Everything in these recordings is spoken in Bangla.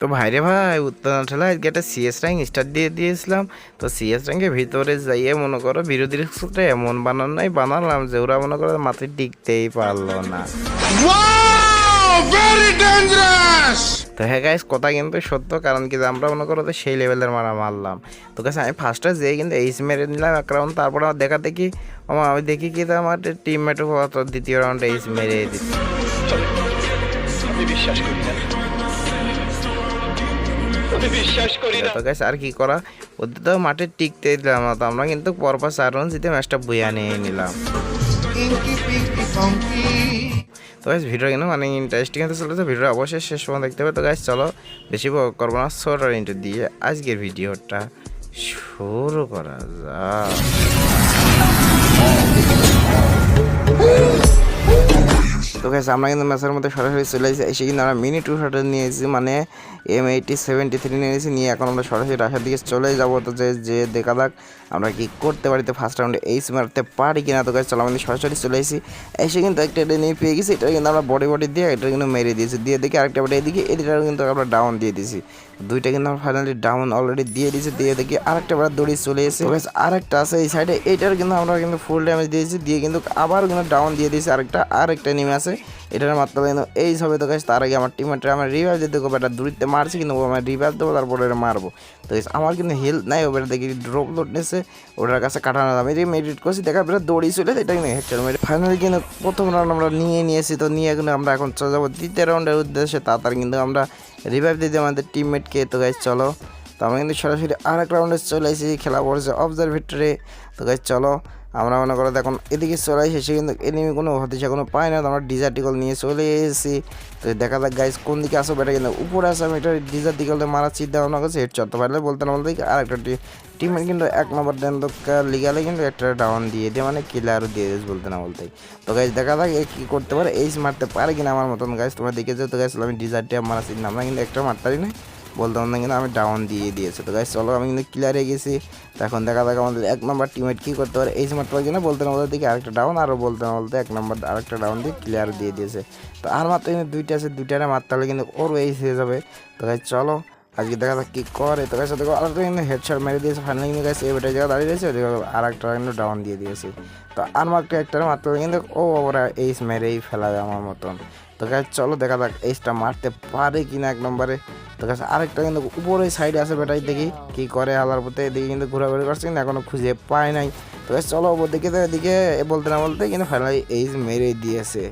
তো ভাইরে ভাই উত্তরাঞ্চলে আজকে একটা সিএস র্যাঙ্ক স্টার্ট দিয়ে দিয়েছিলাম। তো সিএস র্যাঙ্কের ভিতরে যাইয়ে মনে করো বিরোধীর সাথে এমন বানান নাই বানালাম যে ওরা মনে করো মাথায় টিকতেই পারল না! তো হ্যাঁ গাইস কথা কিন্তু সত্য কারণ কি যে আমরা মনে করো তো সেই লেভেলের মারা মারলাম। তো কাছে আমি ফার্স্টে যেয়ে কিন্তু এইস মেরে নিলাম এক রাউন্ড তারপর আমার দেখা দেখি আমার আমি দেখি কি যে আমার টিমমেটও দ্বিতীয় রাউন্ডে এইস মেরে দিচ্ছে। আমি বিশ্বাস করি না। বিশ্বাস করি না। তো গাইস আর কি করা? ওদের তো মাঠে টিকতে দিলাম না তো, আমরা কিন্তু পরপর চার রান জিতে ম্যাচটা বইয়া নিয়ে নিলাম। তো গাইস ভিডিও কিন্তু মানে ইন্টারেস্টিং হতে চলেছে ভিডিও অবশ্যই শেষ পর্যন্ত দেখতে হবে। তো গাইস চলো, বেশি করব না, ছোট ইন্টার দিয়ে আজকের ভিডিওটা শুরু করা যাক। তো গাইস আমরা কিন্তু ম্যাচের মধ্যে সরাসরি চলে এসেছি এসে কিন্তু আমরা মিনি টু শটার নিয়েছি মানে এম এইটি সেভেন্টি থ্রি নিয়েছি, নিয়ে এখন আমরা সরাসরি রাশার দিকে চলে যাব। তো যে যে দেখা যাক আমরা কি করতে পারি, তো ফার্স্ট রাউন্ডে এইস মারতে পারি কিনা। তো গাছ চলো আমাদের সরাসরি চলে এসেছি এসে কিন্তু একটা এটা নিয়ে পেয়ে গেছি এটা কিন্তু আমরা বডি বডি দিয়ে এটা কিন্তু মেরে দিয়েছি। দিয়ে দেখি আরেকটা বডি এদিকে এদিকটাও কিন্তু আমরা ডাউন দিয়ে দিয়েছি। দুইটা কিন্তু আমরা ফাইনালি ডাউন অলরেডি দিয়ে দিয়েছি। দিয়ে দেখি আরেকটা বার দড়ি চলে এসেছে গাছ আরেকটা আছে এই সাইডে এইটার কিন্তু আমরা কিন্তু ফুল ড্যামেজ দিয়েছি। দিয়ে কিন্তু আবার কিন্তু ডাউন দিয়ে দিয়েছি। আরেকটা আরেকটা নেমে আছে। এটার মাত্রা কিন্তু এই সবে তো গাছ তার আগে আমার টিমের আমার রিভাইভ দিতে হবে এটা দূরিতে মারছি কিন্তু আমার রিভাইভ দেবো, তারপরে এটা মারবো। তো আমার কিন্তু হেলথ নাই ওটা দেখি ড্রপ লোড নিয়েছে ওটার কাছে কাটানো আমি মেডিট করছি, দেখা বেড়া দৌড়ি চলে এটা কিন্তু হেডশট মেরে। ফাইনালি কিন্তু প্রথম রাউন্ড আমরা নিয়ে নিয়েছি, তো নিয়ে কিন্তু আমরা এখন চলে যাব দ্বিতীয় রাউন্ডের উদ্দেশ্যে। তাড়াতাড়ি কিন্তু আমরা রিভাইভ দিতে আমাদের টিমমেটকে তো গাইজ চলো। তো আমরা কিন্তু সরাসরি আর এক রাউন্ডে চলে এসেছি, খেলা পড়েছে অবজারভেটরে তো গাইজ চলো। আমরা মনে করো এখন এদিকে চলে এসেছি কিন্তু এনিমি কোনো হতিছে কোনো পাই না, তো আমরা ডিজার্টিকল নিয়ে চলে এসেছি। তো দেখা যাক গাইজ কোন দিকে আসো এটা কিন্তু উপরে আসে, আমি এটা ডিজার্টিকলে মারা চিন্তা ভাবনা করছি হেড চড়তে পারলে বলতে না বলতে আর একটা টিমের কিন্তু এক নম্বর দেন লিগালে কিন্তু একটা ডাউন দিয়ে দিয়ে মানে কিলারও দিয়ে দিয়েছে বলতে না বলতে তো গাইজ দেখা যাক এ কী করতে পারে এইস মারতে পারে কিনা আমার মতন গাইজ তোমরা দেখেছ তো গাইজ আমি ডিজার্টে মারা চিন্তা আমরা কিন্তু একটা মারতে পারি না। বলতে না কিন্তু আমি ডাউন দিয়ে দিয়েছে। তো গাছ চলো, আমি কিন্তু ক্লিয়ারে গেছি। এখন দেখা যাক আমাদের এক নম্বর টিমেট কী করতে পারে। এই সময় না বলতে না বলতে দেখি আরেকটা ডাউন আরও বলতে না বলতে এক নম্বর আরেকটা ডাউন দিয়ে ক্লিয়ার দিয়ে দিয়েছে। তো আর মাত্র কিন্তু দুইটা আছে, দুইটারে মারতে হলে কিন্তু ওর এই হয়ে যাবে। তো গাছ চলো আজকে দেখা যাক কি করে। তো গাছ দেখো আরেকটা কিন্তু হেডশট মেরে দিয়েছে। ফাইনালি কিন্তু গাছ এবারে জায়গা দাঁড়িয়ে রয়েছে ওদিকে আর একটা কিন্তু ডাউন দিয়ে দিয়েছে। তো আর মাত্র একটা মাত্র কিন্তু ও ওরা এইস মেরেই ফেলাবে আমার মতন। তো গাছ চলো দেখা যাক এইসটা মারতে পারে কিনা এক নম্বরে। তো গাছ আরেকটা কিন্তু উপরে সাইডে আছে বেটাই, দেখি কি করে আলার পথে এদিকে কিন্তু ঘোরাঘুরি করছে, কিন্তু এখনও খুঁজে পায় নাই। তো গাছ চলো ওদিকে তো এদিকে বলতে না বলতে কিন্তু ফাইনালি এইস মেরে দিয়েছে।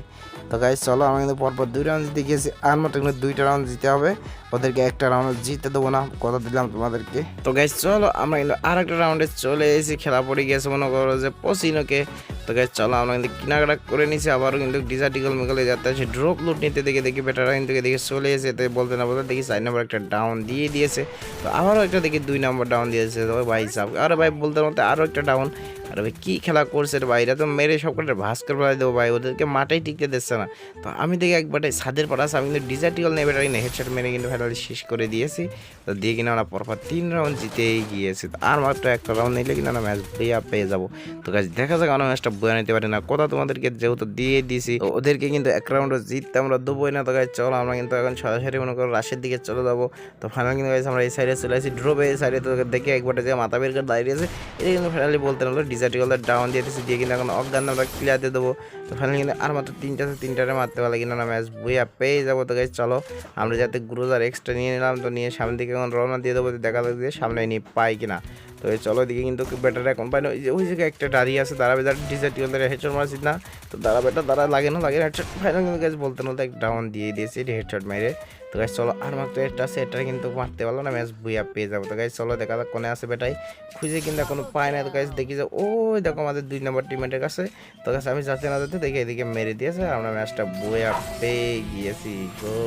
তো গাইজ চলো আমি কিন্তু পরপর দুই রাউন্ড জিতে গেছি আর মাত্র কিন্তু দুইটা রাউন্ড জিতে হবে। ওদেরকে একটা রাউন্ড জিতে দেবো না, কথা দিলাম তোমাদেরকে। তো গাইজ চলো আমরা কিন্তু আর একটা রাউন্ডে চলে এসেছি, খেলা পড়ে গেছে মনে করো যে পসিনোকে। তো গাইজ চলো আমরা কিন্তু কেনাকাটা করে নিছি আবারও কিন্তু ডিজার্টিকল মেকলে যাতে আছে ড্রপ লুট নিতে দেখে দেখি বেটারা কিন্তু এদিকে চলে এসে তো বলতে না বলতে দেখি চার নম্বর একটা ডাউন দিয়ে দিয়েছে। তো আবারও একটা দেখি দুই নম্বর ডাউন দিয়েছে। ভাই সাহেব আরে ভাই, বলতে বলতে আরও একটা ডাউন আরে ভাই, কী খেলা করছে রে তো মেরে সব কটা ভাস্কর ফেলাই দেবো ভাই, ওদেরকে মাঠেই টিকতে দিচ্ছে না। তো আমি দেখি একবারে ছাদের আসে আমি কিন্তু ডিজার্টিকল নেবে না হেডশট মেরে কিন্তু ফাইনালি শেষ করে দিয়েছি। তো দিয়ে কিনা আমরা পরপর তিন রাউন্ড জিতেই গিয়েছি। তো আর মাত্র একটা রাউন্ড নিলে কিনা ম্যাচ বইয়া পেয়ে যাব। তো গাছ দেখা যাক আমরা ম্যাচটা বয়ে নিতে পারি না, কথা তোমাদেরকে যেহেতু দিয়ে দিয়েছি ওদেরকে কিন্তু এক রাউন্ডে জিততে আমরা দেবোই না। তো গাছ চলো আমরা কিন্তু এখন সরাসরি মনে করো রাশের দিকে চলে যাব। তো ফাইনাল কিন্তু আমরা এই সাইডে চলে আসি ড্রপে এই সাইডে তো দেখে একবারে যে মাথা বের করে দাঁড়িয়ে আছে এটা কিন্তু ফাইনালি বলতে না ডিজার্টিকলের ডাউন দিয়ে দিয়েছি দিয়ে কিন্তু এখন অজ্ঞান আমরা ক্লিয়ার দিয়ে দেবো। তো ফাইনালি কিন্তু আর মাত্র তিনটা আছে, তিনটারে মারতে পারলে কিন্তু আমরা ম্যাচ বইয়া পেয়ে যাব। তো গাইজ চলো, আমরা যাতে গ্রুজার এক্সট্রা নিয়ে নিলাম, তো নিয়ে সামনের দিকে এখন রওনা দিয়ে দেবো দেখা যাক যে সামনে নিয়ে পাই কিনা। তো এই চলো দিকে কিন্তু বেটার এখন পাই না। ওই জায়গায় একটা দাঁড়িয়ে আছে দাঁড়াবে যার ডিজার্টিকলের হেডশট মারছি না? তো দাঁড়াবে এটা দাঁড়া, লাগে না, লাগে হেডশট ফাইনাল কিন্তু গাছ বলতে না এক ডাউন দিয়ে দিয়েছি হেডশট মেরে। তো গাছ চলো, আর মাত্র একটা আছে এটা কিন্তু মারতে পারল না ম্যাচ বুইয়া পেয়ে যাব। তো গাছ চলো, দেখা যাক কোনে আছে বেটাই। খুঁজে কিন্তু কোনো পায় না তো গাছ দেখি যে, ওই দেখো আমাদের দুই নম্বর টিমের কাছে। তো গাছ আমি যাতে না যেতে দেখি এদিকে মেরে দিয়েছে আমরা ম্যাচটা বইয়া পেয়ে গিয়েছি গো